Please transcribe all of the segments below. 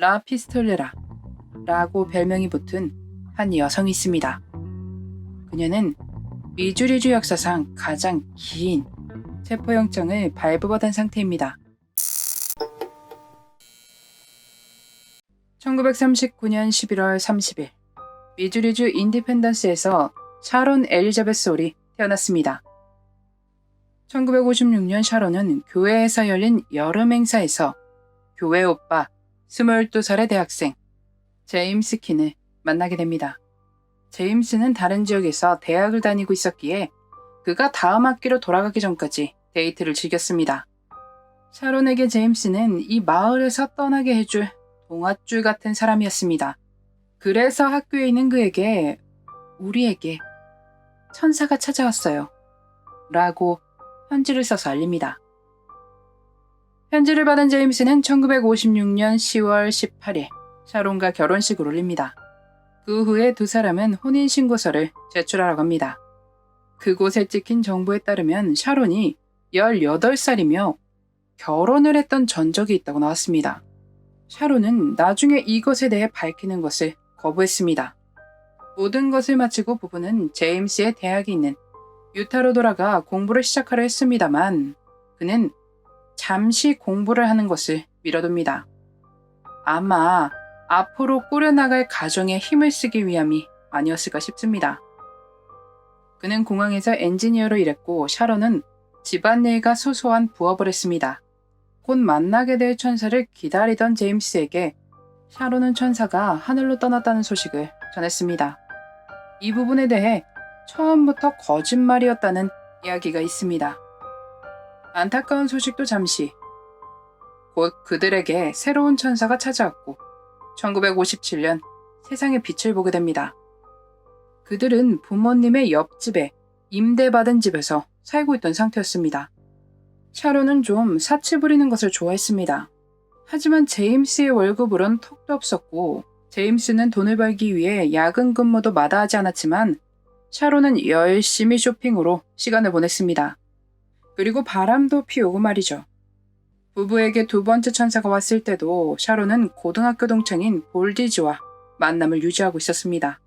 라 피스톨레라 라고 별명이 붙은 한 여성이 있습니다. 그녀는 미주리주 역사상 가장 긴 체포영장을 발부받은 상태입니다. 1939년 11월 30일 미주리주 인디펜던스에서 샤론 엘리자베스 홀이 태어났습니다. 1956년 샤론은 교회에서 열린 여름 행사에서 교회 오빠 22살의 대학생 제임스 킨을 만나게 됩니다. 제임스는 다른 지역에서 대학을 다니고 있었기에 그가 다음 학기로 돌아가기 전까지 데이트를 즐겼습니다. 샤론에게 제임스는 이 마을에서 떠나게 해줄 동아줄 같은 사람이었습니다. 그래서 학교에 있는 그에게 우리에게 천사가 찾아왔어요. 라고 편지를 써서 알립니다. 편지를 받은 제임스는 1956년 10월 18일 샤론과 결혼식을 올립니다. 그 후에 두 사람은 혼인신고서를 제출하러 갑니다. 그곳에 찍힌 정보에 따르면 샤론이 18살이며 결혼을 했던 전적이 있다고 나왔습니다. 샤론은 나중에 이것에 대해 밝히는 것을 거부했습니다. 모든 것을 마치고 부부는 제임스의 대학이 있는 유타로 돌아가 공부를 시작하려 했습니다만 그는 잠시 공부를 하는 것을 미뤄둡니다. 아마 앞으로 꾸려나갈 가정에 힘을 쓰기 위함이 아니었을까 싶습니다. 그는 공항에서 엔지니어로 일했고 샤론은 집안일과 소소한 부업을 했습니다. 곧 만나게 될 천사를 기다리던 제임스에게 샤론은 천사가 하늘로 떠났다는 소식을 전했습니다. 이 부분에 대해 처음부터 거짓말이었다는 이야기가 있습니다. 안타까운 소식도 잠시. 곧 그들에게 새로운 천사가 찾아왔고 1957년 세상의 빛을 보게 됩니다. 그들은 부모님의 옆집에 임대받은 집에서 살고 있던 상태였습니다. 샤론은 좀 사치 부리는 것을 좋아했습니다. 하지만 제임스의 월급으론 턱도 없었고 제임스는 돈을 벌기 위해 야근 근무도 마다하지 않았지만 샤론은 열심히 쇼핑으로 시간을 보냈습니다. 그리고 바람도 피우고 말이죠. 부부에게 두 번째 천사가 왔을 때도 샤론은 고등학교 동창인 볼디즈와 만남을 유지하고 있었습니다.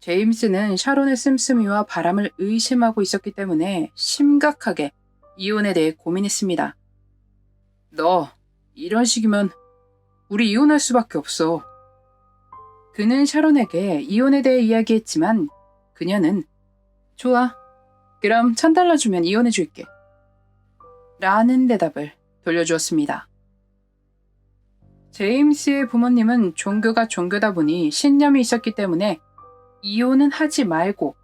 제임스는 샤론의 씀씀이와 바람을 의심하고 있었기 때문에 심각하게 이혼에 대해 고민했습니다. 너, 이런 식이면 우리 이혼할 수밖에 없어. 그는 샤론에게 이혼에 대해 이야기했지만 그녀는 좋아. 그럼 천 달러 주면 이혼해 줄게. 라는 대답을 돌려주었습니다. 제임스의 부모님은 종교가 종교다 보니 신념이 있었기 때문에 이혼은 하지 말고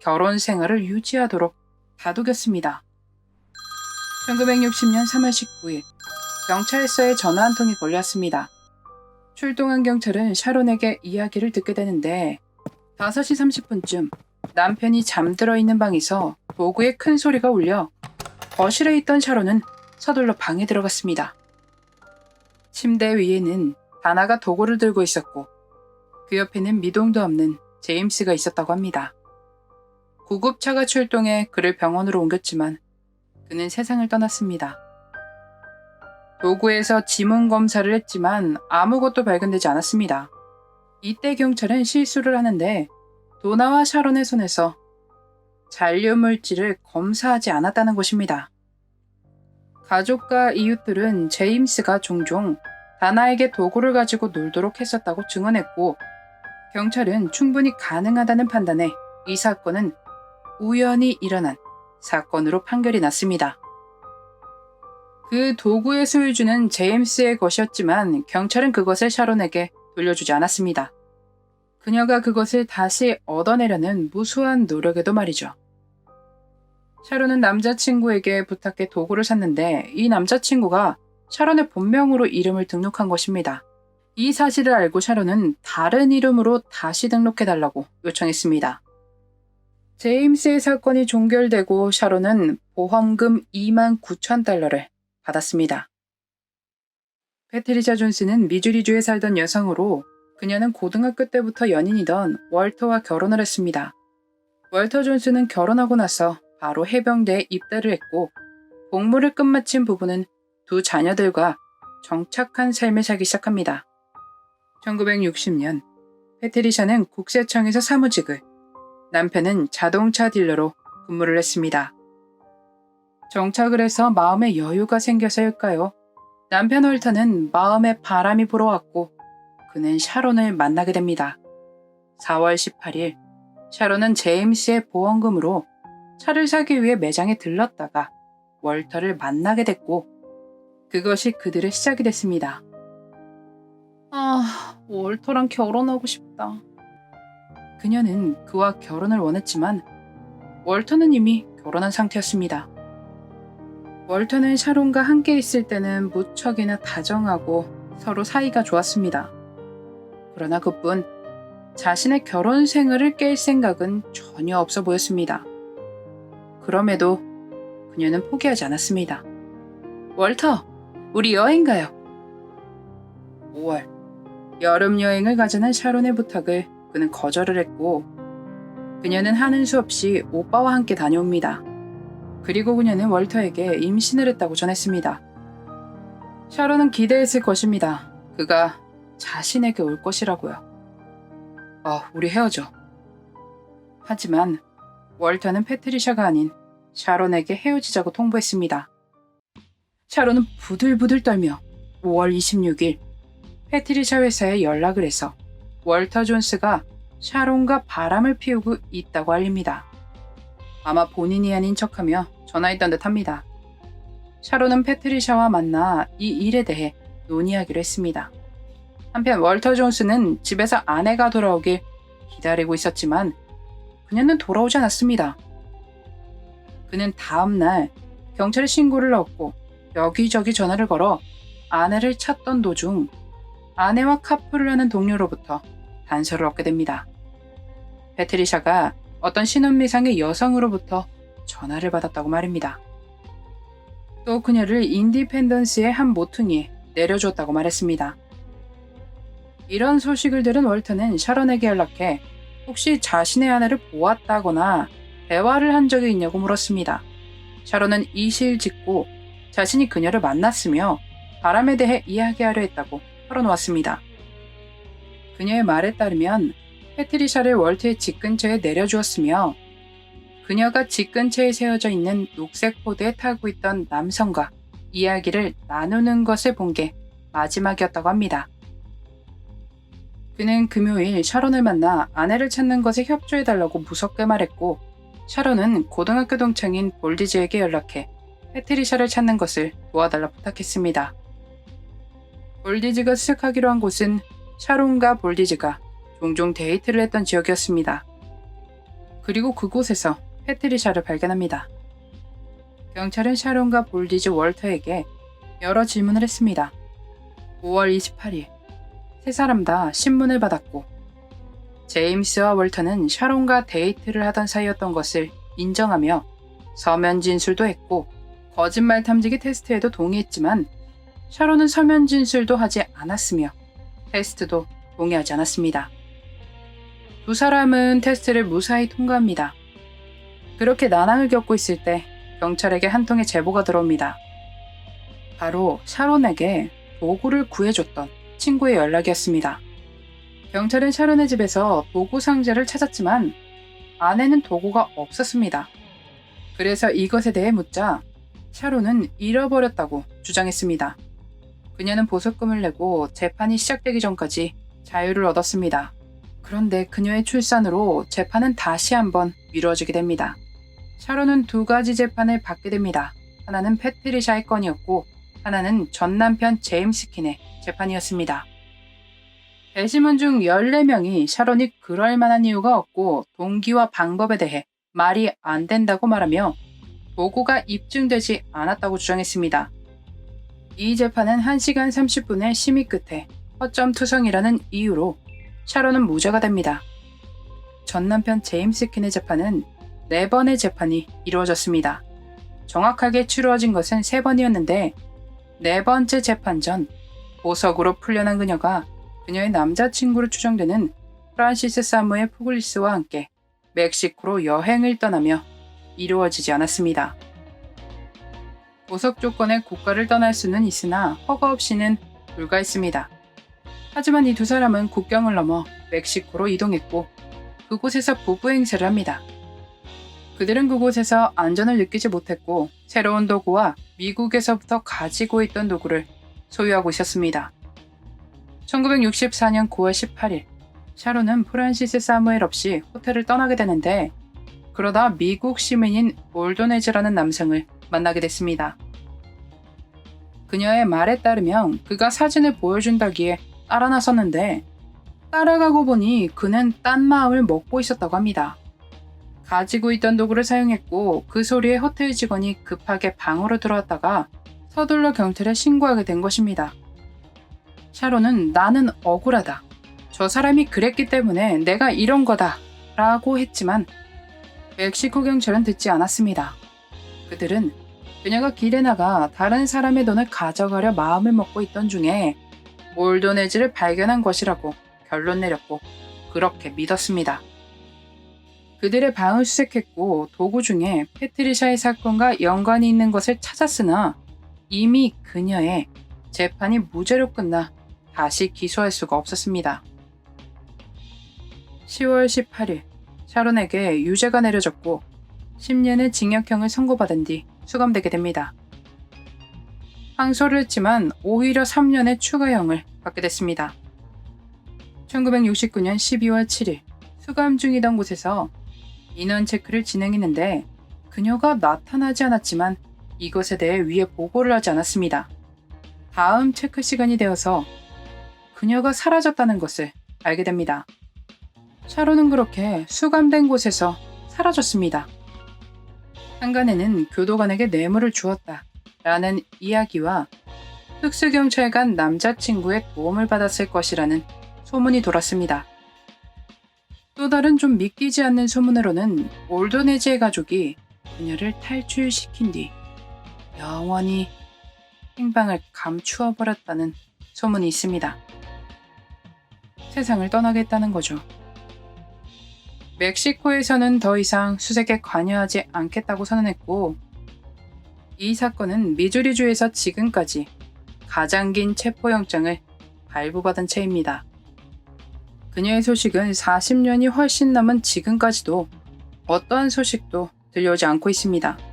결혼 생활을 유지하도록 다독였습니다. 1960년 3월 19일 경찰서에 전화 한 통이 걸렸습니다. 출동한 경찰은 샤론에게 이야기를 듣게 되는데 5시 30분쯤 남편이 잠들어 있는 방에서 도구에 큰 소리가 울려 거실에 있던 샤론은 서둘러 방에 들어갔습니다. 침대 위에는 다나가 도구를 들고 있었고 그 옆에는 미동도 없는 제임스가 있었다고 합니다. 구급차가 출동해 그를 병원으로 옮겼지만 그는 세상을 떠났습니다. 도구에서 지문 검사를 했지만 아무것도 발견되지 않았습니다. 이때 경찰은 실수를 하는데 도나와 샤론의 손에서 잔류 물질을 검사하지 않았다는 것입니다. 가족과 이웃들은 제임스가 종종 다나에게 도구를 가지고 놀도록 했었다고 증언했고 경찰은 충분히 가능하다는 판단에 이 사건은 우연히 일어난 사건으로 판결이 났습니다. 그 도구의 소유주는 제임스의 것이었지만 경찰은 그것을 샤론에게 돌려주지 않았습니다. 그녀가 그것을 다시 얻어내려는 무수한 노력에도 말이죠. 샤론은 남자친구에게 부탁해 도구를 샀는데 이 남자친구가 샤론의 본명으로 이름을 등록한 것입니다. 이 사실을 알고 샤론은 다른 이름으로 다시 등록해달라고 요청했습니다. 제임스의 사건이 종결되고 샤론은 보험금 2만 9천 달러를 받았습니다. 패트리샤 존스는 미주리주에 살던 여성으로 그녀는 고등학교 때부터 연인이던 월터와 결혼을 했습니다. 월터 존스는 결혼하고 나서 바로 해병대에 입대를 했고 복무를 끝마친 부부는 두 자녀들과 정착한 삶을 살기 시작합니다. 1960년 패트리샤는 국세청에서 사무직을, 남편은 자동차 딜러로 근무를 했습니다. 정착을 해서 마음의 여유가 생겨서일까요? 남편 홀터는 마음에 바람이 불어왔고 그는 샤론을 만나게 됩니다. 4월 18일 샤론은 제임스의 보험금으로 차를 사기 위해 매장에 들렀다가 월터를 만나게 됐고 그것이 그들의 시작이 됐습니다. 아, 월터랑 결혼하고 싶다. 그녀는 그와 결혼을 원했지만 월터는 이미 결혼한 상태였습니다. 월터는 샤론과 함께 있을 때는 무척이나 다정하고 서로 사이가 좋았습니다. 그러나 그뿐 자신의 결혼 생활을 깰 생각은 전혀 없어 보였습니다. 그럼에도 그녀는 포기하지 않았습니다. 월터, 우리 여행 가요. 5월, 여름 여행을 가자는 샤론의 부탁을 그는 거절을 했고, 그녀는 하는 수 없이 오빠와 함께 다녀옵니다. 그리고 그녀는 월터에게 임신을 했다고 전했습니다. 샤론은 기대했을 것입니다. 그가 자신에게 올 것이라고요. 아, 우리 헤어져. 하지만 월터는 패트리샤가 아닌 샤론에게 헤어지자고 통보했습니다. 샤론은 부들부들 떨며 5월 26일 패트리샤 회사에 연락을 해서 월터 존스가 샤론과 바람을 피우고 있다고 알립니다. 아마 본인이 아닌 척하며 전화했던 듯 합니다. 샤론은 패트리샤와 만나 이 일에 대해 논의하기로 했습니다. 한편 월터 존스는 집에서 아내가 돌아오길 기다리고 있었지만 그녀는 돌아오지 않았습니다. 그는 다음 날 경찰에 신고를 넣었고 여기저기 전화를 걸어 아내를 찾던 도중 아내와 카풀을 하는 동료로부터 단서를 얻게 됩니다. 패트리샤가 어떤 신혼미상의 여성으로부터 전화를 받았다고 말입니다. 또 그녀를 인디펜던스의 한 모퉁이에 내려줬다고 말했습니다. 이런 소식을 들은 월터는 샤론에게 연락해 혹시 자신의 아내를 보았다거나 대화를 한 적이 있냐고 물었습니다. 샤론은 이실 짓고 자신이 그녀를 만났으며 바람에 대해 이야기하려 했다고 털어놓았습니다. 그녀의 말에 따르면 패트리샤를 월트의 집 근처에 내려주었으며 그녀가 집 근처에 세워져 있는 녹색 포드에 타고 있던 남성과 이야기를 나누는 것을 본 게 마지막이었다고 합니다. 그는 금요일 샤론을 만나 아내를 찾는 것에 협조해달라고 무섭게 말했고 샤론은 고등학교 동창인 볼디즈에게 연락해 패트리샤를 찾는 것을 도와달라 부탁했습니다. 볼디즈가 수색하기로 한 곳은 샤론과 볼디즈가 종종 데이트를 했던 지역이었습니다. 그리고 그곳에서 패트리샤를 발견합니다. 경찰은 샤론과 볼디즈 월터에게 여러 질문을 했습니다. 5월 28일, 세 사람 다 신문을 받았고, 제임스와 월터는 샤론과 데이트를 하던 사이였던 것을 인정하며 서면 진술도 했고, 거짓말 탐지기 테스트에도 동의했지만, 샤론은 서면 진술도 하지 않았으며, 테스트도 동의하지 않았습니다. 두 사람은 테스트를 무사히 통과합니다. 그렇게 난항을 겪고 있을 때 경찰에게 한 통의 제보가 들어옵니다. 바로 샤론에게 도구를 구해줬던 친구의 연락이었습니다. 경찰은 샤론의 집에서 도구 상자를 찾았지만 안에는 도구가 없었습니다. 그래서 이것에 대해 묻자 샤론은 잃어버렸다고 주장했습니다. 그녀는 보석금을 내고 재판이 시작되기 전까지 자유를 얻었습니다. 그런데 그녀의 출산으로 재판은 다시 한번 미뤄지게 됩니다. 샤론은 두 가지 재판을 받게 됩니다. 하나는 패트리샤의 건이었고 하나는 전 남편 제임스 킨의 재판이었습니다. 배심원 중 14명이 샤론이 그럴 만한 이유가 없고 동기와 방법에 대해 말이 안 된다고 말하며 도구가 입증되지 않았다고 주장했습니다. 이 재판은 1시간 30분의 심의 끝에 허점 투성이라는 이유로 샤론은 무죄가 됩니다. 전 남편 제임스 킨의 재판은 네 번의 재판이 이루어졌습니다. 정확하게 치루어진 것은 세 번이었는데 네 번째 재판 전 보석으로 풀려난 그녀가 그녀의 남자친구로 추정되는 프란시스 사무의 푸글리스와 함께 멕시코로 여행을 떠나며 이루어지지 않았습니다. 보석 조건에 국가를 떠날 수는 있으나 허가 없이는 불가했습니다. 하지만 이 두 사람은 국경을 넘어 멕시코로 이동했고 그곳에서 부부 행세를 합니다. 그들은 그곳에서 안전을 느끼지 못했고 새로운 도구와 미국에서부터 가지고 있던 도구를 소유하고 있었습니다. 1964년 9월 18일 샤론은 프란시스 사무엘 없이 호텔을 떠나게 되는데 그러다 미국 시민인 올도네즈라는 남성을 만나게 됐습니다. 그녀의 말에 따르면 그가 사진을 보여준다기에 따라 나섰는데 따라가고 보니 그는 딴 마음을 먹고 있었다고 합니다. 가지고 있던 도구를 사용했고 그 소리에 호텔 직원이 급하게 방으로 들어왔다가 서둘러 경찰에 신고하게 된 것입니다. 샤론은 나는 억울하다. 저 사람이 그랬기 때문에 내가 이런 거다. 라고 했지만 멕시코 경찰은 듣지 않았습니다. 그들은 그녀가 길에 나가 다른 사람의 돈을 가져가려 마음을 먹고 있던 중에 올도네즈를 발견한 것이라고 결론 내렸고 그렇게 믿었습니다. 그들의 방을 수색했고 도구 중에 패트리샤의 사건과 연관이 있는 것을 찾았으나 이미 그녀의 재판이 무죄로 끝나 다시 기소할 수가 없었습니다. 10월 18일 샤론에게 유죄가 내려졌고 10년의 징역형을 선고받은 뒤 수감되게 됩니다. 항소를 했지만 오히려 3년의 추가형을 받게 됐습니다. 1969년 12월 7일 수감 중이던 곳에서 인원 체크를 진행했는데 그녀가 나타나지 않았지만 이것에 대해 위에 보고를 하지 않았습니다. 다음 체크 시간이 되어서 그녀가 사라졌다는 것을 알게 됩니다. 샤론은 그렇게 수감된 곳에서 사라졌습니다. 한간에는 교도관에게 뇌물을 주었다 라는 이야기와 특수경찰관 남자친구의 도움을 받았을 것이라는 소문이 돌았습니다. 또 다른 좀 믿기지 않는 소문으로는 올도네즈의 가족이 그녀를 탈출시킨 뒤 영원히 행방을 감추어 버렸다는 소문이 있습니다. 세상을 떠나겠다는 거죠. 멕시코에서는 더 이상 수색에 관여하지 않겠다고 선언했고, 이 사건은 미주리주에서 지금까지 가장 긴 체포영장을 발부받은 채입니다. 그녀의 소식은 40년이 훨씬 남은 지금까지도 어떠한 소식도 들려오지 않고 있습니다.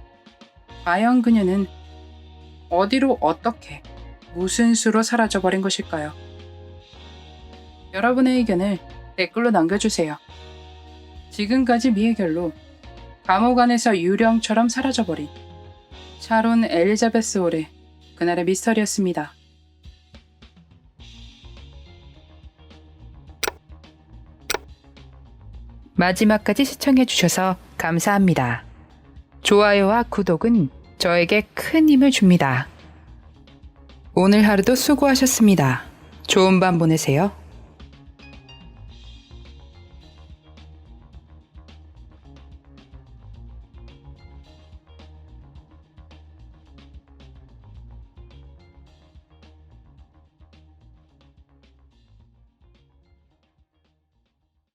과연 그녀는 어디로 어떻게 무슨 수로 사라져버린 것일까요? 여러분의 의견을 댓글로 남겨주세요. 지금까지 미해결로 감옥 안에서 유령처럼 사라져버린 샤론 엘리자베스 홀의 그날의 미스터리였습니다. 마지막까지 시청해주셔서 감사합니다. 좋아요와 구독은 저에게 큰 힘을 줍니다. 오늘 하루도 수고하셨습니다. 좋은 밤 보내세요.